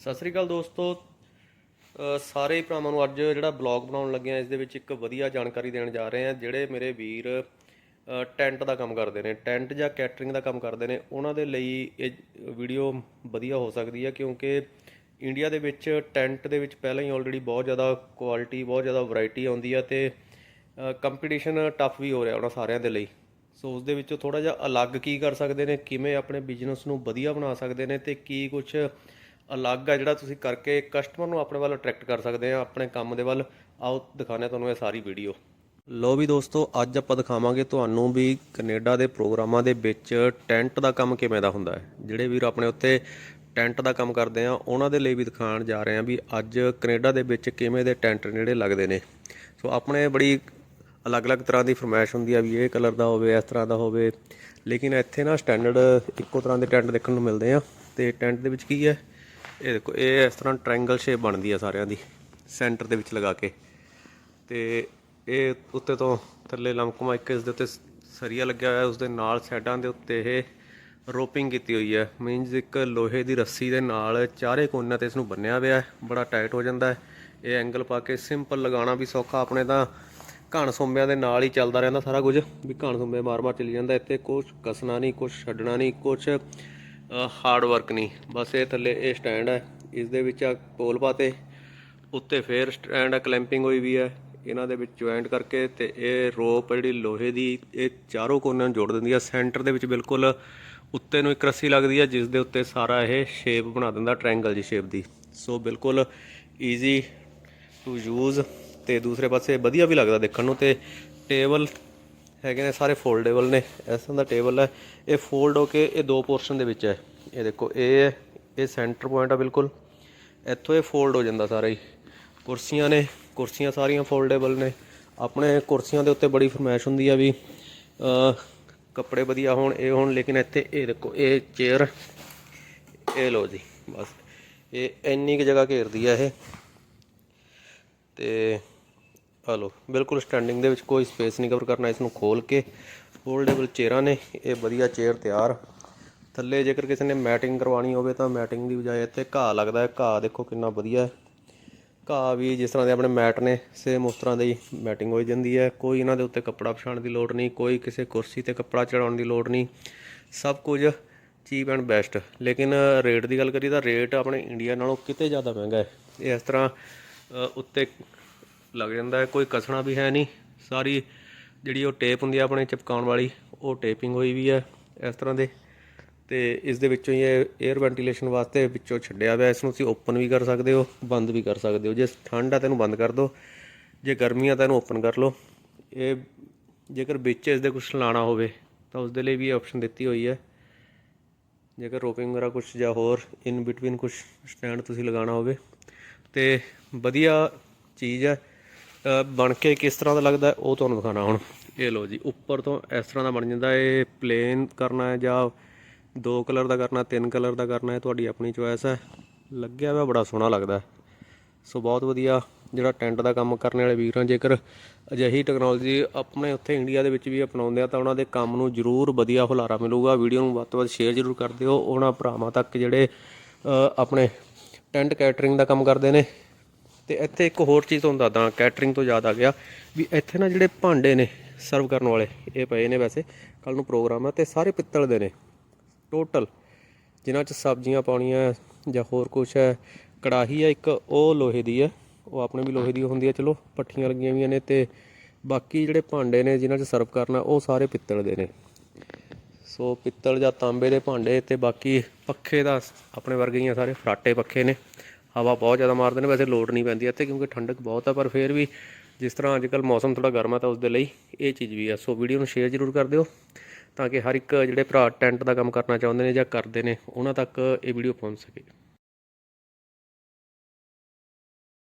ਸਤਿ ਸ੍ਰੀ ਅਕਾਲ ਦੋਸਤੋ। ਸਾਰੇ ਹੀ ਭਰਾਵਾਂ ਨੂੰ ਅੱਜ ਜਿਹੜਾ ਬਲੌਗ ਬਣਾਉਣ ਲੱਗੇ ਆ ਇਸ ਦੇ ਵਿੱਚ ਇੱਕ ਵਧੀਆ ਜਾਣਕਾਰੀ ਦੇਣ ਜਾ ਰਹੇ ਆ ਜਿਹੜੇ ਮੇਰੇ ਵੀਰ ਟੈਂਟ ਦਾ ਕੰਮ ਕਰਦੇ ਨੇ, ਟੈਂਟ ਜਾਂ ਕੈਟਰਿੰਗ ਦਾ ਕੰਮ ਕਰਦੇ ਨੇ, ਉਹਨਾਂ ਦੇ ਲਈ ਇਹ ਵੀਡੀਓ ਵਧੀਆ ਹੋ ਸਕਦੀ ਹੈ ਕਿਉਂਕਿ ਇੰਡੀਆ ਦੇ ਵਿੱਚ ਟੈਂਟ ਦੇ ਵਿੱਚ ਪਹਿਲਾਂ ਹੀ ਆਲਰੇਡੀ ਬਹੁਤ ਜ਼ਿਆਦਾ ਕੁਆਲਿਟੀ ਬਹੁਤ ਜ਼ਿਆਦਾ ਵੈਰਾਈਟੀ ਆਉਂਦੀ ਆ ਤੇ ਕੰਪੀਟੀਸ਼ਨ ਟਫ ਵੀ ਹੋ ਰਿਹਾ ਉਹਨਾਂ ਸਾਰਿਆਂ ਦੇ ਲਈ। ਸੋ ਉਸ ਦੇ ਵਿੱਚੋਂ ਥੋੜਾ ਜਿਹਾ ਅਲੱਗ ਕੀ ਕਰ ਸਕਦੇ ਨੇ, ਕਿਵੇਂ ਆਪਣੇ ਬਿਜ਼ਨਸ ਨੂੰ ਵਧੀਆ ਬਣਾ ਸਕਦੇ ਨੇ ਤੇ ਕੀ ਕੁਝ ਅਲੱਗ ਆ ਜਿਹੜਾ ਤੁਸੀਂ ਕਰਕੇ ਕਸਟਮਰ ਨੂੰ ਆਪਣੇ ਵੱਲ ਅਟਰੈਕਟ ਕਰ ਸਕਦੇ ਆ, ਆਪਣੇ ਕੰਮ ਦੇ ਵੱਲ। ਆਓ ਦਿਖਾਣੇ ਤੁਹਾਨੂੰ ਇਹ ਸਾਰੀ ਵੀਡੀਓ ਲੋ ਵੀ ਦੋਸਤੋ, ਅੱਜ ਆਪਾਂ ਦਿਖਾਵਾਂਗੇ ਤੁਹਾਨੂੰ ਵੀ ਕੈਨੇਡਾ ਦੇ ਪ੍ਰੋਗਰਾਮਾਂ ਦੇ ਵਿੱਚ ਟੈਂਟ ਦਾ ਕੰਮ ਕਿਵੇਂ ਦਾ ਹੁੰਦਾ ਹੈ। ਜਿਹੜੇ ਵੀਰ ਆਪਣੇ ਉੱਤੇ ਟੈਂਟ ਦਾ ਕੰਮ ਕਰਦੇ ਆ, ਉਹਨਾਂ ਦੇ ਲਈ ਵੀ ਦਿਖਾਉਣ ਜਾ ਰਹੇ ਆ ਵੀ ਅੱਜ ਕੈਨੇਡਾ ਦੇ ਵਿੱਚ ਕਿਵੇਂ ਦੇ ਟੈਂਟ ਨੇੜੇ ਲੱਗਦੇ ਨੇ। ਸੋ ਆਪਣੇ ਬੜੀ ਅਲੱਗ-ਅਲੱਗ ਤਰ੍ਹਾਂ ਦੀ ਫਰਮਾਇਸ਼ ਹੁੰਦੀ ਆ ਵੀ ਇਹ ਕਲਰ ਦਾ ਹੋਵੇ, ਇਸ ਤਰ੍ਹਾਂ ਦਾ ਹੋਵੇ। ਲੇਕਿਨ ਇੱਥੇ ਨਾ ਸਟੈਂਡਰਡ ਇੱਕੋ ਤਰ੍ਹਾਂ ਦੇ ਟੈਂਟ ਦੇਖਣ ਨੂੰ ਮਿਲਦੇ ਆ। ਤੇ ਟੈਂਟ ਦੇ ਵਿੱਚ ਕੀ ਹੈ? ਇਹ ਦੇਖੋ, ਇਹ ਇਸ ਤਰ੍ਹਾਂ ਟ੍ਰਾਇੰਗਲ ਸ਼ੇਪ ਬਣਦੀ ਆ ਸਾਰਿਆਂ ਦੀ ਸੈਂਟਰ ਦੇ ਵਿੱਚ ਲਗਾ ਕੇ। ਤੇ ਇਹ ਉੱਤੇ ਤੋਂ ਥੱਲੇ ਲਮਕਮਾ ਇੱਕ ਇਸ ਦੇ ਉੱਤੇ ਸਰੀਆ ਲੱਗਿਆ ਹੋਇਆ ਉਸ ਦੇ ਨਾਲ ਸਾਈਡਾਂ ਦੇ ਉੱਤੇ ਇਹ ਰੋਪਿੰਗ ਕੀਤੀ ਹੋਈ ਹੈ ਮੀਨਸ ਇੱਕ ਲੋਹੇ ਦੀ ਰੱਸੀ ਦੇ ਨਾਲ ਚਾਰੇ ਕੋਨਿਆਂ ਤੇ ਇਸ ਨੂੰ ਬੰਨਿਆ ਹੋਇਆ ਹੈ, ਬੜਾ ਟਾਈਟ ਹੋ ਜਾਂਦਾ ਹੈ। ਇਹ ਐਂਗਲ ਪਾ ਕੇ ਸਿੰਪਲ ਲਗਾਉਣਾ ਵੀ ਸੌਖਾ, ਆਪਣੇ ਤਾਂ ਘਣ ਸੁੰਬਿਆਂ ਦੇ ਨਾਲ ਹੀ ਚੱਲਦਾ ਰਹਿੰਦਾ ਸਾਰਾ ਕੁਝ, ਵੀ ਘਣ ਸੁੰਬੇ ਮਾਰ-ਮਾਰ ਚੱਲੀ ਜਾਂਦਾ, ਇੱਥੇ ਕੁਝ ਕਸਣਾ ਨਹੀਂ ਕੁਝ ਛੱਡਣਾ ਨਹੀਂ ਕੁਝ ਹਾਰਡ ਵਰਕ ਨਹੀਂ ਬਸ ਇਹ ਥੱਲੇ ਇਹ ਸਟੈਂਡ ਹੈ ਇਸ ਦੇ ਵਿੱਚ ਆ ਪੋਲ ਪਾਤੇ। ਉੱਤੇ ਫੇਰ ਸਟੈਂਡ ਆ ਕਲੈਂਪਿੰਗ ਹੋਈ ਵੀ ਹੈ ਇਹਨਾਂ ਦੇ ਵਿੱਚ ਜੁਆਇੰਟ ਕਰਕੇ ਤੇ ਇਹ ਰੋਪ ਜਿਹੜੀ ਲੋਹੇ ਦੀ, ਇਹ ਚਾਰੋਂ ਕੋਨਿਆਂ ਨੂੰ ਜੋੜ ਦਿੰਦੀ ਆ। ਸੈਂਟਰ ਦੇ ਵਿੱਚ ਬਿਲਕੁਲ ਉੱਤੇ ਨੂੰ ਇੱਕ ਰੱਸੀ ਲੱਗਦੀ ਆ ਜਿਸ ਦੇ ਉੱਤੇ ਸਾਰਾ ਇਹ ਸ਼ੇਪ ਬਣਾ ਦਿੰਦਾ ਟ੍ਰਾਇੰਗਲ ਦੀ ਸ਼ੇਪ ਦੀ। ਸੋ ਬਿਲਕੁਲ ਈਜ਼ੀ ਟੂ ਯੂਜ਼ ਤੇ ਦੂਸਰੇ ਪਾਸੇ ਵਧੀਆ ਵੀ ਲੱਗਦਾ ਦੇਖਣ ਨੂੰ ਤੇ ਟੇਬਲ ਹੈਗੇ ਨੇ, ਸਾਰੇ ਫੋਲਡੇਬਲ ਨੇ। ਇਸ ਤਰ੍ਹਾਂ ਦਾ ਟੇਬਲ ਹੈ। ਇਹ ਫੋਲਡ ਹੋ ਕੇ ਇਹ ਦੋ ਪੋਰਸ਼ਨ ਦੇ ਵਿੱਚ ਹੈ। ਇਹ ਦੇਖੋ, ਇਹ ਹੈ, ਇਹ ਸੈਂਟਰ ਪੁਆਇੰਟ ਆ ਬਿਲਕੁਲ। ਇੱਥੋਂ ਇਹ ਫੋਲਡ ਹੋ ਜਾਂਦਾ ਸਾਰਾ ਹੀ। ਕੁਰਸੀਆਂ ਨੇ, ਕੁਰਸੀਆਂ ਸਾਰੀਆਂ ਫੋਲਡੇਬਲ ਨੇ। ਆਪਣੇ ਕੁਰਸੀਆਂ ਦੇ ਉੱਤੇ ਬੜੀ ਫਰਮਾਇਸ਼ ਹੁੰਦੀ ਆ ਵੀ ਕੱਪੜੇ ਵਧੀਆ ਹੋਣ, ਇਹ ਹੋਣ, ਲੇਕਿਨ ਇੱਥੇ ਇਹ ਦੇਖੋ, ਇਹ ਚੇਅਰ ਇਹ ਲੋ ਜੀ, ਬਸ। ਇਹ ਇੰਨੀ ਕੁ ਜਗ੍ਹਾ ਘੇਰਦੀ ਆ ਇਹ। ਤੇ ਆ ਲੋ ਬਿਲਕੁਲ ਸਟੈਂਡਿੰਗ ਦੇ ਵਿੱਚ ਕੋਈ ਸਪੇਸ ਨਹੀਂ ਕਵਰ ਕਰਨਾ ਇਸ ਨੂੰ ਖੋਲ ਕੇ ਫੋਲਡੇਬਲ ਚੇਅਰਾਂ ਨੇ, ਇਹ ਵਧੀਆ ਚੇਅਰ ਤਿਆਰ। ਥੱਲੇ ਜੇਕਰ ਕਿਸੇ ਨੇ ਮੈਟਿੰਗ ਕਰਵਾਉਣੀ ਹੋਵੇ ਤਾਂ ਮੈਟਿੰਗ ਦੀ ਬਜਾਏ ਇੱਥੇ ਘਾਹ ਲੱਗਦਾ ਹੈ, ਘਾਹ ਦੇਖੋ ਕਿੰਨਾ ਵਧੀਆ ਹੈ। ਘਾਹ ਵੀ ਜਿਸ ਤਰ੍ਹਾਂ ਦੇ ਆਪਣੇ ਮੈਟ ਨੇ ਸੇਮ ਉਸ ਤਰ੍ਹਾਂ ਦੀ ਮੈਟਿੰਗ ਹੋ ਜਾਂਦੀ ਹੈ। ਕੋਈ ਇਹਨਾਂ ਦੇ ਉੱਤੇ ਕੱਪੜਾ ਵਿਛਾਉਣ ਦੀ ਲੋੜ ਨਹੀਂ, ਕੋਈ ਕਿਸੇ ਕੁਰਸੀ ਤੇ ਕੱਪੜਾ ਚੜਾਉਣ ਦੀ ਲੋੜ ਨਹੀਂ। ਸਭ ਕੁਝ ਚੀਪ ਐਂਡ ਬੈਸਟ ਲੇਕਿਨ ਰੇਟ ਦੀ ਗੱਲ ਕਰੀਏ ਤਾਂ ਰੇਟ ਆਪਣੇ ਇੰਡੀਆ ਨਾਲੋਂ ਕਿਤੇ ਜ਼ਿਆਦਾ ਮਹਿੰਗਾ ਹੈ। ਇਹ ਇਸ ਤਰ੍ਹਾਂ ਉੱਤੇ ਲੱਗ ਜਾਂਦਾ ਹੈ, ਕੋਈ ਕਸਣਾ ਵੀ ਹੈ ਨਹੀਂ। ਸਾਰੀ ਜਿਹੜੀ ਉਹ ਟੇਪ ਹੁੰਦੀ ਆ ਆਪਣੇ ਚਿਪਕਾਉਣ ਵਾਲੀ, ਉਹ ਟੇਪਿੰਗ ਹੋਈ ਵੀ ਹੈ ਇਸ ਤਰ੍ਹਾਂ ਦੇ। ਤੇ ਇਸ ਦੇ ਵਿੱਚੋਂ ਹੀ ਇਹ 에ਅਰ ਵੈਂਟੀਲੇਸ਼ਨ ਵਾਸਤੇ ਵਿੱਚੋਂ ਛੱਡਿਆ ਹੋਇਆ, ਇਸ ਨੂੰ ਤੁਸੀਂ ਓਪਨ ਵੀ ਕਰ ਸਕਦੇ ਹੋ, ਬੰਦ ਵੀ ਕਰ ਸਕਦੇ ਹੋ। ਜੇ ਠੰਡ ਆ ਤਾਂ ਇਹਨੂੰ ਬੰਦ ਕਰ ਦਿਓ, ਜੇ ਗਰਮੀ ਆ ਤਾਂ ਇਹਨੂੰ ਓਪਨ ਕਰ ਲਓ। ਇਹ ਜੇਕਰ ਵਿੱਚ ਇਸ ਦੇ ਕੁਝ ਲਾਣਾ ਹੋਵੇ, ਤਾਂ ਉਸ ਦੇ ਲਈ ਵੀ ਇਹ ਆਪਸ਼ਨ ਦਿੱਤੀ ਹੋਈ ਹੈ। ਜੇਕਰ ਰੋਪਿੰਗ ਵਗੈਰਾ ਕੁਝ ਜਾਂ ਹੋਰ ਇਨ ਬਿਟਵੀਨ ਕੁਝ ਸਟੈਂਡ ਤੁਸੀਂ ਲਗਾਉਣਾ ਹੋਵੇ। ਤੇ ਵਧੀਆ ਚੀਜ਼ ਹੈ ਬਣ ਕੇ ਕਿਸ ਤਰ੍ਹਾਂ ਦਾ ਲੱਗਦਾ ਉਹ ਤੁਹਾਨੂੰ ਦਿਖਾਣਾ ਹੁਣ। ਇਹ ਲਓ ਜੀ, ਉੱਪਰ ਤੋਂ ਇਸ ਤਰ੍ਹਾਂ ਦਾ ਬਣ ਜਾਂਦਾ, ਇਹ ਪਲੇਨ ਕਰਨਾ ਹੈ ਜਾਂ ਦੋ ਕਲਰ ਦਾ ਕਰਨਾ, ਤਿੰਨ ਕਲਰ ਦਾ ਕਰਨਾ ਹੈ, ਤੁਹਾਡੀ ਆਪਣੀ ਚੋਇਸ ਹੈ। ਲੱਗਿਆ ਹੋਇਆ, ਬੜਾ ਸੋਹਣਾ ਲੱਗਦਾ ਸੋ ਬਹੁਤ ਵਧੀਆ ਜਿਹੜਾ ਟੈਂਟ ਦਾ ਕੰਮ ਕਰਨ ਵਾਲੇ ਵੀਰਾਂ ਜੇਕਰ ਅਜਿਹੀ ਟੈਕਨੋਲੋਜੀ ਆਪਣੇ ਉੱਥੇ ਇੰਡੀਆ ਦੇ ਵਿੱਚ ਵੀ ਅਪਣਾਉਂਦੇ ਆ, ਤਾਂ ਉਹਨਾਂ ਦੇ ਕੰਮ ਨੂੰ ਜ਼ਰੂਰ ਵਧੀਆ ਹੁਲਾਰਾ ਮਿਲੂਗਾ। ਵੀਡੀਓ ਨੂੰ ਵੱਧ ਤੋਂ ਵੱਧ ਸ਼ੇਅਰ ਜ਼ਰੂਰ ਕਰ ਦਿਓ। ਉਹਨਾਂ ਭਰਾਵਾਂ ਤੱਕ ਜਿਹੜੇ ਆਪਣੇ ਟੈਂਟ ਕੈਟਰਿੰਗ ਦਾ ਕੰਮ ਕਰਦੇ ਨੇ ਤੇ ਇੱਥੇ ਇੱਕ ਹੋਰ ਚੀਜ਼ ਤੁਹਾਨੂੰ ਦੱਸਦਾ ਕੈਟਰਿੰਗ ਤੋਂ ਯਾਦ ਆ ਗਿਆ ਵੀ ਇੱਥੇ ਨਾ ਜਿਹੜੇ ਭਾਂਡੇ ਨੇ ਸਰਵ ਕਰਨ ਵਾਲੇ, ਇਹ ਪਏ ਨੇ ਵੈਸੇ ਕੱਲ ਨੂੰ ਪ੍ਰੋਗਰਾਮ ਹੈ ਤੇ ਸਾਰੇ ਪਿੱਤਲ ਦੇ ਨੇ ਟੋਟਲ ਜਿਨ੍ਹਾਂ 'ਚ ਸਬਜ਼ੀਆਂ ਪਾਉਣੀਆਂ ਜਾਂ ਹੋਰ ਕੁਝ ਹੈ, ਕੜਾਹੀ ਹੈ ਇੱਕ, ਉਹ ਲੋਹੇ ਦੀ ਹੈ ਉਹ ਆਪਣੇ ਵੀ ਲੋਹੇ ਦੀ ਹੁੰਦੀ ਹੈ ਚਲੋ ਪੱਠੀਆਂ ਲੱਗੀਆਂ ਹੋਈਆਂ ਨੇ ਤੇ ਬਾਕੀ ਜਿਹੜੇ ਭਾਂਡੇ ਨੇ ਜਿਨ੍ਹਾਂ 'ਚ ਸਰਵ ਕਰਨਾ, ਉਹ ਸਾਰੇ ਪਿੱਤਲ ਦੇ ਨੇ। ਸੋ ਪਿੱਤਲ ਜਾਂ ਤਾਂਬੇ ਦੇ ਭਾਂਡੇ ਤੇ ਬਾਕੀ ਪੱਖੇ ਦਾ, ਆਪਣੇ ਵਰਗੇ ਹੀ ਆ ਸਾਰੇ, ਫਰਾਟੇ ਪੱਖੇ ਨੇ। ਹਵਾ ਬਹੁਤ ਜ਼ਿਆਦਾ ਮਾਰਦੇ ਨੇ, ਵੈਸੇ ਲੋਡ ਨਹੀਂ ਪੈਂਦੀ ਇੱਥੇ ਕਿਉਂਕਿ ਠੰਡਕ ਬਹੁਤ ਆ, ਪਰ ਫਿਰ ਵੀ ਜਿਸ ਤਰ੍ਹਾਂ ਅੱਜ ਕੱਲ ਮੌਸਮ ਥੋੜਾ ਗਰਮ ਆ ਤਾਂ ਉਸ ਦੇ ਲਈ ਇਹ ਚੀਜ਼ ਵੀ ਆ। ਸੋ ਵੀਡੀਓ ਨੂੰ ਸ਼ੇਅਰ ਜ਼ਰੂਰ ਕਰ ਦਿਓ ਤਾਂ ਕਿ ਹਰ ਇੱਕ ਜਿਹੜੇ ਭਰਾ ਟੈਂਟ ਦਾ ਕੰਮ ਕਰਨਾ ਚਾਹੁੰਦੇ ਨੇ ਜਾਂ ਕਰਦੇ ਨੇ, ਉਹਨਾਂ ਤੱਕ ਇਹ ਵੀਡੀਓ ਪਹੁੰਚ ਸਕੇ।